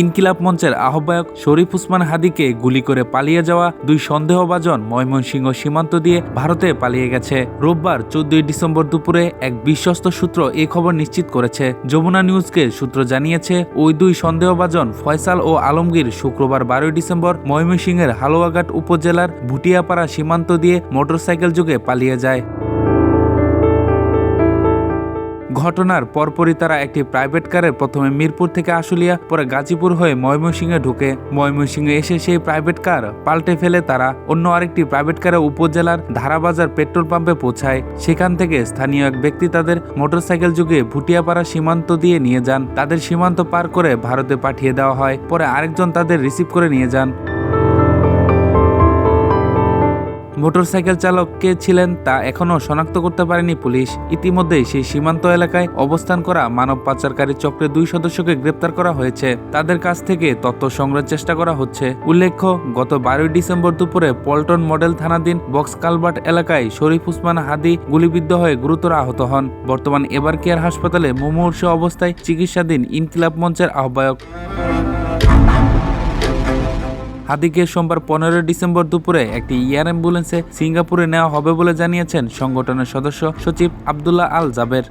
ইনকিলাব মঞ্চের আহ্বায়ক শরীফ উসমান হাদিকে গুলি করে পালিয়ে যাওয়া দুই সন্দেহভাজন ময়মনসিংহ সীমান্ত দিয়ে ভারতে পালিয়ে গেছে। রোববার চোদ্দই ডিসেম্বর দুপুরে এক বিশ্বস্ত সূত্র এ খবর নিশ্চিত করেছে। যমুনা নিউজকে সূত্র জানিয়েছে, ওই দুই সন্দেহভাজন ফয়সাল ও আলমগীর শুক্রবার বারোই ডিসেম্বর ময়মনসিংহের হালুয়াঘাট উপজেলার ভুটিয়াপাড়া সীমান্ত দিয়ে মোটরসাইকেল যুগে পালিয়ে যায়। ঘটনার পরপরই তারা একটি প্রাইভেট কারে প্রথমে মিরপুর থেকে আশুলিয়া, পরে গাজীপুর হয়ে ময়মনসিংহে ঢুকে। ময়মনসিংহে এসে সেই প্রাইভেট কার পাল্টে ফেলে তারা অন্য আরেকটি প্রাইভেট কারে উপজেলার ধারাবাজার পেট্রোল পাম্পে পৌঁছায়। সেখান থেকে স্থানীয় এক ব্যক্তি তাদের মোটরসাইকেল যুগে ভুটিয়াপাড়া সীমান্ত দিয়ে নিয়ে যান। তাদের সীমান্ত পার করে ভারতে পাঠিয়ে দেওয়া হয়, পরে আরেকজন তাদের রিসিভ করে নিয়ে যান। মোটরসাইকেল চালক কে ছিলেন তা এখনও শনাক্ত করতে পারেনি পুলিশ। ইতিমধ্যেই সেই সীমান্ত এলাকায় অবস্থান করা মানব পাচারকারী চক্রের দুই সদস্যকে গ্রেপ্তার করা হয়েছে। তাদের কাছ থেকে তথ্য সংগ্রহের চেষ্টা করা হচ্ছে। উল্লেখ্য, গত বারোই ডিসেম্বর দুপুরে পল্টন মডেল থানাধীন বক্স কালবাট এলাকায় শরীফ উসমান হাদি গুলিবিদ্ধ হয়ে গুরুতর আহত হন। বর্তমান এবার কেয়ার হাসপাতালে মুমূর্ষ অবস্থায় চিকিৎসাধীন ইনকিলাব মঞ্চের আহ্বায়ক। হাদিকে সোমবার পনেরো ডিসেম্বর দুপুরে একটি এয়ার অ্যাম্বুলেন্সে সিঙ্গাপুরে নেওয়া হবে বলে জানিয়েছেন সংগঠনের সদস্য সচিব আবদুল্লাহ আল জাবের।